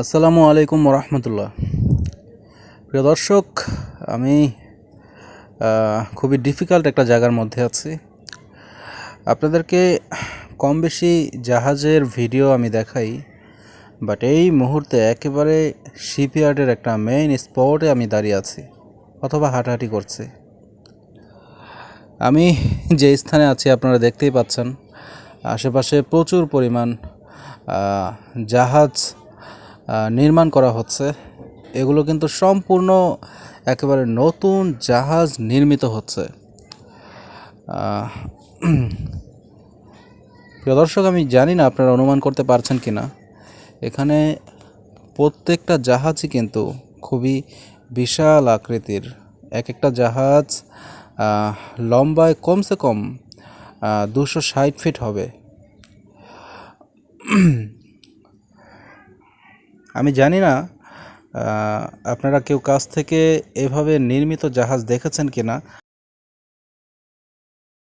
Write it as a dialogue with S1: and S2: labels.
S1: আসসালামু আলাইকুম রহমতুল্লাহ প্রিয় দর্শক, আমি খুবই ডিফিকাল্ট একটা জায়গার মধ্যে আছি। আপনাদেরকে কম বেশি জাহাজের ভিডিও আমি দেখাই বাট এই মুহূর্তে একেবারে শিপইয়ার্ডের একটা মেইন স্পটে আমি দাঁড়িয়ে আছি, অথবা হাঁটাহাঁটি করছি। আমি যে স্থানে আছি, আপনারা দেখতেই পাচ্ছেন, আশেপাশে প্রচুর পরিমাণ জাহাজ নির্মাণ করা হচ্ছে। এগুলো কিন্তু সম্পূর্ণ একেবারে নতুন জাহাজ নির্মিত হচ্ছে। প্রিয় দর্শক, আমি জানি না আপনারা অনুমান করতে পারছেন কি না এখানে প্রত্যেকটা জাহাজই কিন্তু খুবই বিশাল আকৃতির। এক একটা জাহাজ লম্বায় কমসে কম দুশো ষাট ফিট হবে। আমি জানি না আপনারা কেউ কাছ থেকে এভাবে নির্মিত জাহাজ দেখেছেন কি না